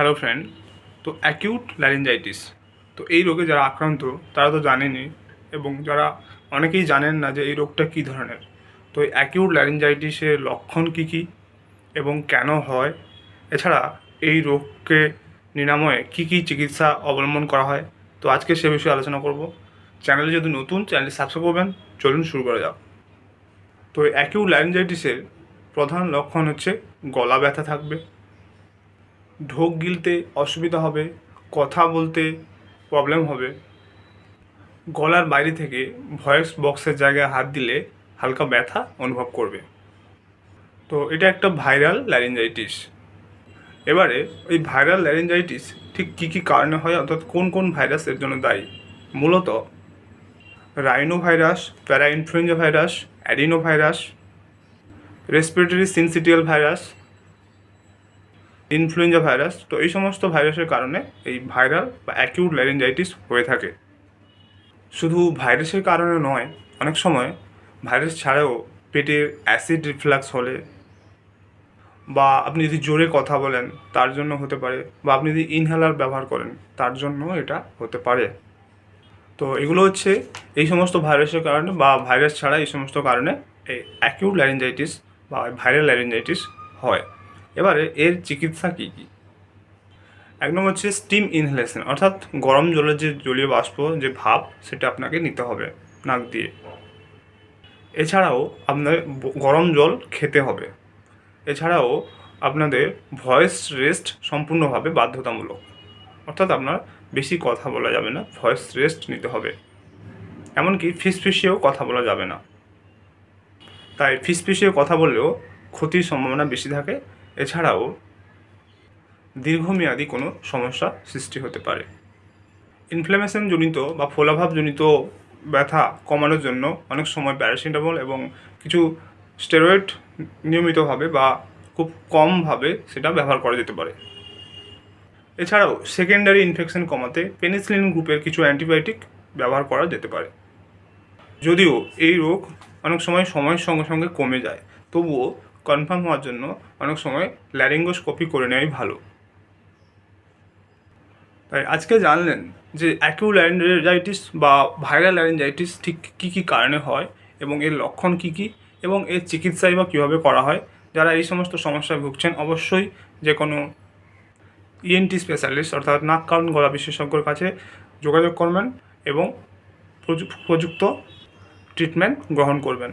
Hello friend, তো acute laryngitis তো এই রোগে যারা আক্রান্ত, তারা তো জানেনই এবং যারা অনেকেই জানেন না যে এই রোগটা কী ধরনের। তো এই অ্যাকিউট ল্যারিঞ্জাইটিসের লক্ষণ কী কী এবং কেন হয়? এছাড়া এই রোগকে নিরাময়ে কী কী চিকিৎসা অবলম্বন করা হয়? তো আজকে সে বিষয়ে আলোচনা করব। চ্যানেলে যদি নতুন, চ্যানেলটি সাবস্ক্রাইব করবেন, চলুন শুরু করা যাক। তো অ্যাকিউট ল্যারিঞ্জাইটিসের প্রধান লক্ষণ হচ্ছে গলা ব্যথা থাকবে ঢোক গিলতে অসুবিধা হবে, কথা বলতে প্রবলেম হবে। গলার বাইরে থেকে ভয়েস বক্সের জায়গায় হাত দিলে হালকা ব্যথা অনুভব করবে। তো এটা একটা ভাইরাল ল্যারিঞ্জাইটিস এবারে এই ভাইরাল ল্যারিঞ্জাইটিস ঠিক কী কী কারণে হয়, অর্থাৎ কোন কোন ভাইরাস এর জন্য দায়ী? মূলত rhino virus parainfluenza virus adeno virus respiratory syncytial virus influenza virus. তো এই সমস্ত ভাইরাসের কারণে এই ভাইরাল বা অ্যাকিউট ল্যারেঞ্জাইটিস হয়ে থাকে। শুধু ভাইরাসের কারণে নয়, অনেক সময় ভাইরাস ছাড়াও পেটের অ্যাসিড রিফ্লাক্স হলে বা আপনি যদি জোরে কথা বলেন, তার জন্য হতে পারে, বা আপনি যদি ইনহেলার ব্যবহার করেন, তার জন্য এটা হতে পারে। তো এগুলো হচ্ছে এই সমস্ত ভাইরাসের কারণে বা ভাইরাস ছাড়া এই সমস্ত কারণে এই অ্যাকিউট ল্যারিঞ্জাইটিস বা ভাইরাল ল্যারেঞ্জাইটিস হয়। এবারে এর চিকিৎসা কী কী? এক নম্বর হচ্ছে স্টিম ইনহেলেশন অর্থাৎ গরম জলের যে জলীয় বাষ্প, যে ভাপ, সেটা আপনাকে নিতে হবে নাক দিয়ে। এছাড়াও আপনার গরম জল খেতে হবে। এছাড়াও আপনাদের ভয়েস রেস্ট সম্পূর্ণভাবে বাধ্যতামূলক, অর্থাৎ আপনার বেশি কথা বলা যাবে না ভয়েস রেস্ট নিতে হবে। এমনকি ফিসফিসিয়েও কথা বলা যাবে না। তাই ফিসফিসিয়ে কথা বললেও ক্ষতির সম্ভাবনা বেশি থাকে এছাড়াও দীর্ঘমেয়াদী কোনো সমস্যা সৃষ্টি হতে পারে। ইনফ্লামেশন জনিত বা ফোলাভাব জনিত ব্যথা কমানোর জন্য অনেক সময় প্যারাসিটামল এবং কিছু স্টেরয়েড নিয়মিতভাবে বা খুব কমভাবে সেটা ব্যবহার করা যেতে পারে। এছাড়াও সেকেন্ডারি ইনফেকশন কমাতে পেনিসিলিন গ্রুপের কিছু অ্যান্টিবায়োটিক ব্যবহার করা যেতে পারে। যদিও এই রোগ অনেক সময় সময়ের সঙ্গে সঙ্গে কমে যায়, তবুও কনফার্ম হওয়ার জন্য অনেক সময় ল্যারিঙ্গোস্কোপি করে নেওয়াই ভালো। তাই আজকে জানলেন যে অ্যাকিউ ল্যারিঞ্জাইটিস বা ভাইরাল ল্যারিঞ্জাইটিস ঠিক কী কী কারণে হয় এবং এর লক্ষণ কী কী এবং এর চিকিৎসাই বা কীভাবে করা হয়। যারা এই সমস্ত সমস্যায় ভুগছেন অবশ্যই যে কোনো ইএনটি স্পেশালিস্ট অর্থাৎ নাক, কান, গলা বিশেষজ্ঞর কাছে যোগাযোগ করবেন এবং প্রযু- উপযুক্ত ট্রিটমেন্ট গ্রহণ করবেন।